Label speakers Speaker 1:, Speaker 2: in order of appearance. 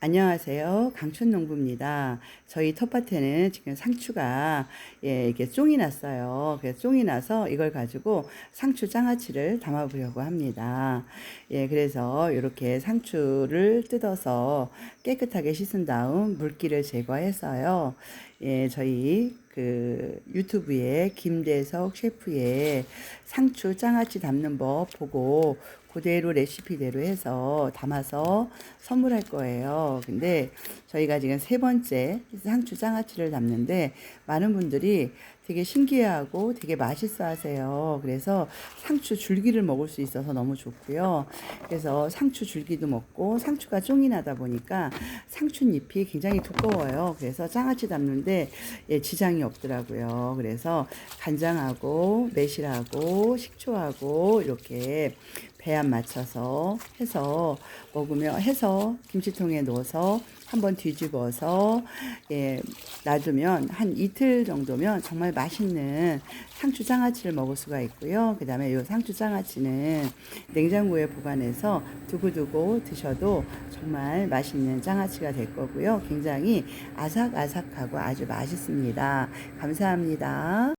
Speaker 1: 안녕하세요. 강춘농부입니다. 저희 텃밭에는 지금 상추가 예, 이렇게 쫑이 났어요. 그래서 쫑이 나서 이걸 가지고 상추 장아찌를 담아 보려고 합니다. 예, 그래서 이렇게 상추를 뜯어서 깨끗하게 씻은 다음 물기를 제거해서요. 예, 저희 그 유튜브에 김대석 셰프의 상추 장아찌 담는 법 보고 그대로 레시피대로 해서 담아서 선물할 거예요. 근데 저희가 지금 세 번째 상추 장아찌를 담는데 많은 분들이 되게 신기해하고 되게 맛있어 하세요. 그래서 상추 줄기를 먹을 수 있어서 너무 좋고요. 그래서 상추 줄기도 먹고 상추가 쫑이 나다 보니까 상추잎이 굉장히 두꺼워요. 그래서 장아찌 담는데 예, 지장이 없더라고요. 그래서 간장하고 매실하고 식초하고 이렇게 배합 맞춰서 해서 먹으면 해서 김치통에 넣어서 한번 뒤집어서 예, 놔두면 한 이틀 정도면 정말 맛있는 상추 장아찌를 먹을 수가 있고요. 그 다음에 이 상추 장아찌는 냉장고에 보관해서 두고두고 드셔도 정말 맛있는 장아찌가 될 거고요. 굉장히 아삭아삭하고 아주 맛있습니다. 감사합니다.